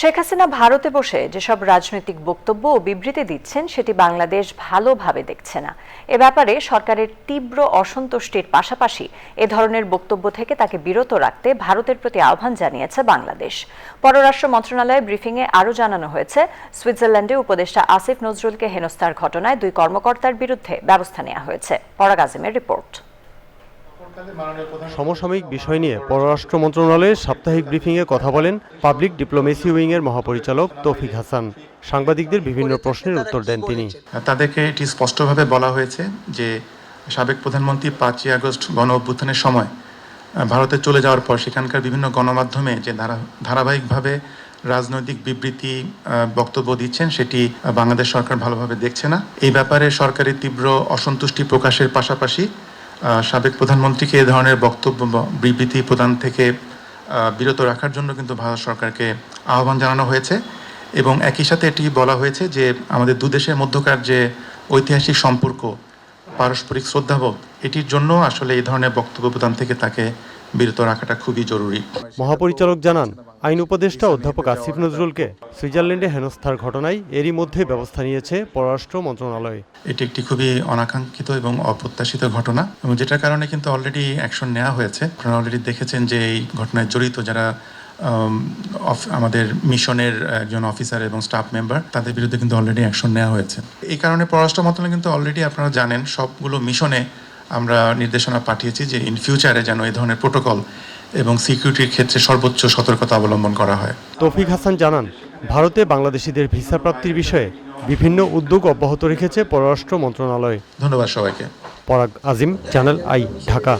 শেখ হাসিনা ভারতে বসে যেসব রাজনৈতিক বক্তব্য ও বিবৃতি দিচ্ছেন, সেটি বাংলাদেশ ভালোভাবে দেখছে না। এ ব্যাপারে সরকারের তীব্র অসন্তুষ্টির পাশাপাশি এ ধরনের বক্তব্য থেকে তাকে বিরত রাখতে ভারতের প্রতি আহ্বান জানিয়েছে বাংলাদেশ। পররাষ্ট্র মন্ত্রণালয়ের ব্রিফিংয়ে আরও জানানো হয়েছে, সুইজারল্যান্ডে উপদেষ্টা আসিফ নজরুলকে হেনস্থার ঘটনায় দুই কর্মকর্তার বিরুদ্ধে ব্যবস্থা নেওয়া হয়েছে। পরাগ রিপোর্ট। সমসাময়িক বিষয় নিয়ে পররাষ্ট্র মন্ত্রণালয়ের সাপ্তাহিক ব্রিফিংয়ে কথা বলেন পাবলিক ডিপ্লোমেসি উইংয়ের মহাপরিচালক তৌফিক হাসান। সাংবাদিকদের বিভিন্ন প্রশ্নের উত্তর দেন তিনি। তাদেরকে এটি স্পষ্টভাবে বলা হয়েছে যে, সাবেক প্রধানমন্ত্রী পাঁচই আগস্ট গণ অভ্যুত্থানের সময় ভারতে চলে যাওয়ার পর সেখানকার বিভিন্ন গণমাধ্যমে যে ধারা, ধারাবাহিকভাবে রাজনৈতিক বিবৃতি বক্তব্য দিচ্ছেন, সেটি বাংলাদেশ সরকার ভালোভাবে দেখছে না। এই ব্যাপারে সরকারের তীব্র অসন্তুষ্টি প্রকাশের পাশাপাশি সাবেক প্রধানমন্ত্রীকে এ ধরনের বক্তব্য বিবৃতি প্রদান থেকে বিরত রাখার জন্য কিন্তু ভারত সরকারকে আহ্বান জানানো হয়েছে। এবং একই সাথে এটি বলা হয়েছে যে, আমাদের দু দেশের মধ্যকার যে ঐতিহাসিক সম্পর্ক, পারস্পরিক শ্রদ্ধাবোধ, এটির জন্য আসলে এই ধরনের বক্তব্য প্রদান থেকে তাকে বিরত রাখাটা খুবই জরুরি। মহাপরিচালক জানান আইন উপদেষ্টা অধ্যাপক আসিফ নজরুলকে সুইজারল্যান্ডে হেনস্থার ঘটনায় এরই মধ্যে ব্যবস্থা নিয়েছে পররাষ্ট্র মন্ত্রণালয়। এটি একটি খুবই অনাকাঙ্ক্ষিত এবং অপ্রত্যাশিত ঘটনা এবং যেটার কারণে কিন্তু অলরেডি অ্যাকশন নেওয়া হয়েছে। আপনারা অলরেডি দেখেছেন যে এই ঘটনায় জড়িত যারা আমাদের মিশনের একজন অফিসার এবং স্টাফ মেম্বার তাদের বিরুদ্ধে কিন্তু অলরেডি অ্যাকশন নেওয়া হয়েছে। এই কারণে পররাষ্ট্র মন্ত্রণালয় কিন্তু অলরেডি আপনারা জানেন, সবগুলো মিশনে আমরা নির্দেশনা পাঠিয়েছি যে ইন ফিউচারে যেন এই ধরনের প্রোটোকল এবং সিকিউরিটির ক্ষেত্রে সর্বোচ্চ সতর্কতা অবলম্বন করা হয়। তৌফিক হাসান জানান ভারতে বাংলাদেশিদের ভিসা প্রাপ্তির বিষয়ে বিভিন্ন উদ্যোগ অব্যাহত রেখেছে পররাষ্ট্র মন্ত্রণালয়। ধন্যবাদ সবাইকে। পরাগ আজিম চ্যানেল আই ঢাকা।